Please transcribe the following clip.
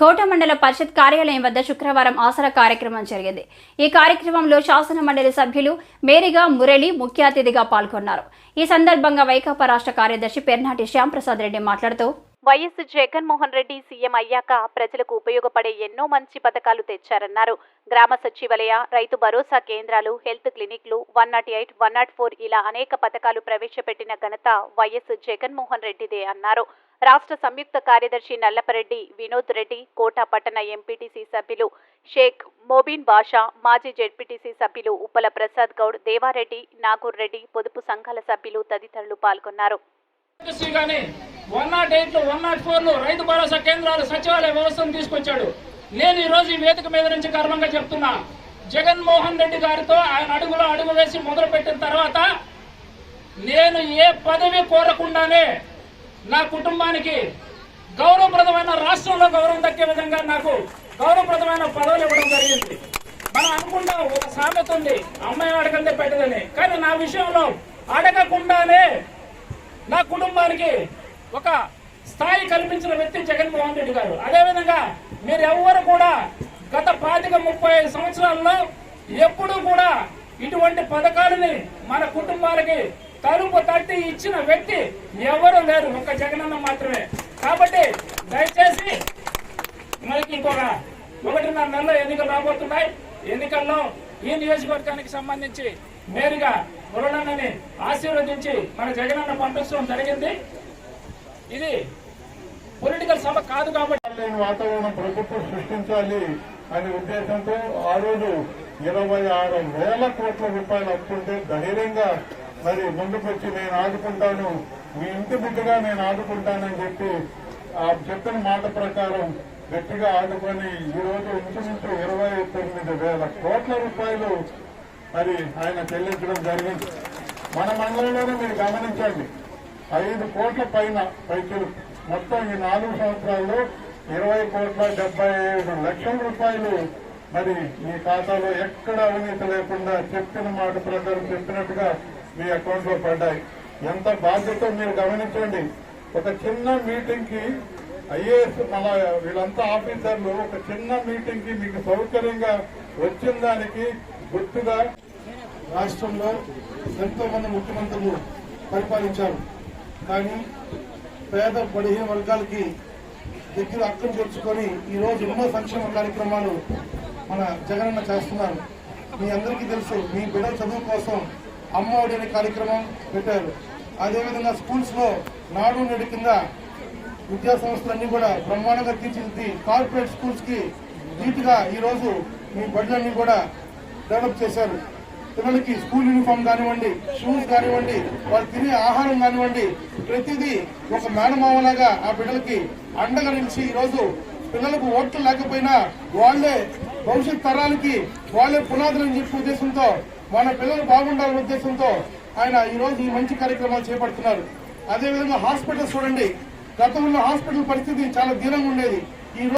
కోట మండల పరిషత్ కార్యాలయం వద్ద శుక్రవారం ఆసరా కార్యక్రమం జరిగింది. ఈ కార్యక్రమంలో శాసన మండలి సభ్యులు మేరిగా మురళి ముఖ్య అతిథిగా పాల్గొన్నారు. ఈ సందర్భంగా వైకాపా రాష్ట్ర కార్యదర్శి పెర్నాటి శ్యాంప్రసాద్ రెడ్డి మాట్లాడుతూ వైఎస్ జగన్మోహన్ రెడ్డి సీఎం అయ్యాక ప్రజలకు ఉపయోగపడే ఎన్నో మంచి పథకాలు తెచ్చారన్నారు. గ్రామ సచివాలయ రైతు భరోసా కేంద్రాలు హెల్త్ క్లినిక్లు one not eight one not four ఇలా అనేక పథకాలు ప్రవేశపెట్టిన ఘనత వైఎస్ జగన్మోహన్ రెడ్డిదే అన్నారు. రాష్ట్ర సంయుక్త కార్యదర్శి నల్లపరెడ్డి వినోద్ రెడ్డి కోట పట్టణ ఎంపీటీసీ సభ్యులు షేక్ మోబీన్ బాషా మాజీ జెడ్పీటీసీ సభ్యులు ఉప్పల ప్రసాద్ గౌడ్ దేవారెడ్డి నాగూర్ రెడ్డి పొదుపు సంఘాల సభ్యులు తదితరులు పాల్గొన్నారు. వన్ నాట్ ఎయిట్లు వన్ నాట్ ఫోర్లు రైతు భరోసా కేంద్రాలు సచివాలయ వ్యవస్థను తీసుకొచ్చాడు. నేను ఈ రోజు ఈ వేదిక మీద నుంచి గర్వంగా చెప్తున్నా. జగన్మోహన్ రెడ్డి గారితో ఆయన అడుగులో అడుగు వేసి మొదలు పెట్టిన తర్వాత నేను ఏ పదవి కోరకుండానే నా కుటుంబానికి గౌరవప్రదమైన రాష్ట్రంలో గౌరవం దక్కే విధంగా నాకు గౌరవప్రదమైన పదవులు ఇవ్వడం జరిగింది. మనం అనుకుంటాం ఒక సామెత ఉంది అమ్మాయి అడగందే పెట్టదని కానీ నా విషయంలో అడగకుండానే నా కుటుంబానికి ఒక స్థాయి కల్పించిన వ్యక్తి జగన్మోహన్ రెడ్డి గారు. అదేవిధంగా మీరు ఎవ్వరు కూడా గత పాతిక ముప్పై సంవత్సరాల్లో ఎప్పుడూ కూడా ఇటువంటి పథకాలని మన కుటుంబాలకి తలుపు తట్టి ఇచ్చిన వ్యక్తి ఎవరు లేరు. ఒక్క జగనన్న మాత్రమే. కాబట్టి దయచేసి మనకి ఇంకొక ఒకటిన్నర నెలలో ఎన్నికలు రాబోతున్నాయి. ఎన్నికల్లో ఈ నియోజకవర్గానికి సంబంధించి నేరుగా మురళన్నని ఆశీర్వదించి మన జగనన్న పంపించడం జరిగింది. ఇది పొలిటికల్ సభ కాదు కాబట్టి లేని వాతావరణం ప్రభుత్వం సృష్టించాలి అనే ఉద్దేశంతో ఆ రోజు ఇరవై ఆరు వేల కోట్ల రూపాయలు అప్పుంటే ధైర్యంగా మరి ముందుకొచ్చి నేను ఆదుకుంటాను మీ ఇంటి బిడ్డగా నేను ఆదుకుంటానని చెప్పి ఆ చెప్పిన మాట ప్రకారం గట్టిగా ఆదుకొని ఈ రోజు ఇంచుమించు ఇరవై తొమ్మిది వేల కోట్ల రూపాయలు మరి ఆయన చెల్లించడం జరిగింది. మన మండలంలోనే మీరు గమనించండి. ఐదు కోట్ల పైన పైసలు మొత్తం ఈ నాలుగు సంవత్సరాల్లో ఇరవై కోట్ల డెబ్బై ఏడు లక్షల రూపాయలు మరి మీ ఖాతాలో ఎక్కడ అవినీతి లేకుండా చెప్పిన మాట ప్రకారం చెప్పినట్టుగా మీ అకౌంట్లో పడ్డాయి. ఎంత బాధ్యత మీరు గమనించండి. ఒక చిన్న మీటింగ్కి ఐఏఎస్ మన వీళ్ళంతా ఆఫీసర్లు ఒక చిన్న మీటింగ్కి మీకు సౌకర్యంగా వచ్చిన దానికి గుర్తుగా రాష్ట్రంలో ఎంతో మంది ముఖ్యమంత్రులు పరిపాలించారు. కానీ పేద బలహీన వర్గాలకి దగ్గర అక్కం తెచ్చుకొని ఈ రోజు ఎన్నో సంక్షేమ కార్యక్రమాలు మన జగనన్న చేస్తున్నారు. మీ అందరికీ తెలుసు మీ బిడ్డల చదువు కోసం అమ్మ ఒడి అనే కార్యక్రమం పెట్టారు. అదేవిధంగా స్కూల్స్లో నాడు నేడు కింద విద్యా సంస్థలన్నీ కూడా బ్రహ్మాండంగా తీర్చిదిద్ది కార్పొరేట్ స్కూల్స్కి ఈరోజు ఈ రోజు మీ బడులన్నీ కూడా డెవలప్ చేశారు. పిల్లలకి స్కూల్ యూనిఫామ్ కానివ్వండి షూస్ కానివ్వండి వాళ్ళు తినే ఆహారం కానివ్వండి ప్రతిదీ ఒక మేనమావలాగా ఆ బిడ్డలకి అండగా నిలిచి ఈ రోజు పిల్లలకు ఓట్లు లేకపోయినా వాళ్ళే భవిష్యత్ తరాలకి వాళ్ళే పునాదులని చెప్పే ఉద్దేశంతో మన పిల్లలు బాగుండాలనే ఉద్దేశంతో ఆయన ఈ రోజు ఈ మంచి కార్యక్రమాలు చేపడుతున్నారు. అదేవిధంగా హాస్పిటల్స్ చూడండి. గతంలో హాస్పిటల్ పరిస్థితి చాలా దీనంగా ఉండేది.